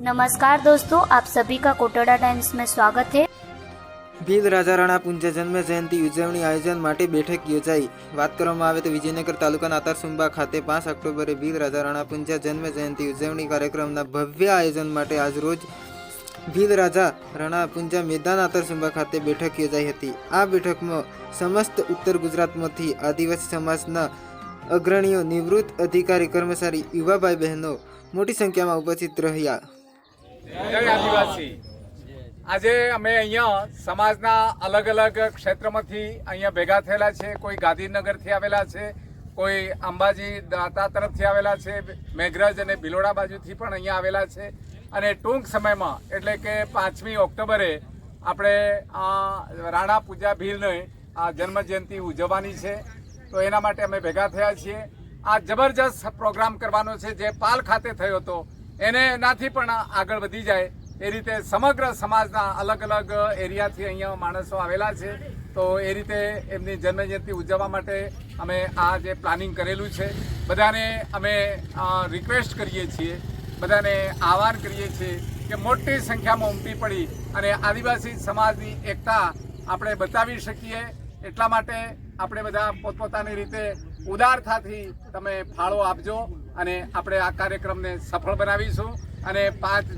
नमस्कार दोस्तों आप सभी का कोटड़ा टाइम्स में स्वागत है ભીલ રાજા રાણા પુંજા જન્મ જયંતિ ઉજવણી આયોજન માટે બેઠક યોજાઈ વાત કરવામાં આવે તો વિજયનગર તાલુકાના આતારસુંબા ખાતે પાંચ ઓક્ટોબરે ભીલ રાજા રાણા પુંજા જન્મ જયંતિ ઉજવણી કાર્યક્રમના ભવ્ય આયોજન માટે આજ રોજ ભીલ રાજા રાણા પુંજા મેદાન આતારસુંબા ખાતે બેઠક યોજાઈ હતી આ બેઠકમાં સમસ્ત ઉત્તર ગુજરાતમાંથી આદિવાસી સમાજના અગ્રણીઓ નિવૃત્ત અધિકારી કર્મચારી યુવા ભાઈ બહેનો મોટી સંખ્યામાં ઉપસ્થિત રહ્યા જય આદિવાસી. આજે અમે અહીંયા સમાજના અલગ અલગ ક્ષેત્રમાંથી અહીંયા ભેગા થયેલા છે, કોઈ ગાંધીનગરથી આવેલા છે, કોઈ અંબાજી દાતા તરફથી આવેલા છે, મેઘરજ અને ભિલોડા બાજુથી પણ અહીંયા આવેલા છે. અને ટૂંક સમયમાં, એટલે કે પાંચમી ઓક્ટોબરે, આપણે આ રાણા પૂજા ભીલને આ જન્મ જયંતિ ઉજવવાની છે. તો એના માટે અમે ભેગા થયા છીએ. આ જબરજસ્ત પ્રોગ્રામ કરવાનો છે, જે પાલ ખાતે થયો હતો. એને એનાથી પણ આગળ વધી જાય. એ રીતે સમગ્ર સમાજના અલગ અલગ એરિયાથી અહીંયા માણસો આવેલા છે. તો એ રીતે એમની જન્મજયંતિ ઉજવવા માટે અમે આ જે પ્લાનિંગ કરેલું છે, બધાને અમે રિક્વેસ્ટ કરીએ છીએ. બધાને આહવાન કરીએ છીએ કે મોટી સંખ્યામાં ઉમટી પડી અને આદિવાસી સમાજની એકતા આપણે બતાવી શકીએ. એટલા માટે આપણે બધા પોતપોતાની રીતે ઉદારતાથી તમે ફાળો આપજો. અને આપણે આ કાર્યક્રમને સફળ બનાવીશું અને પાંચ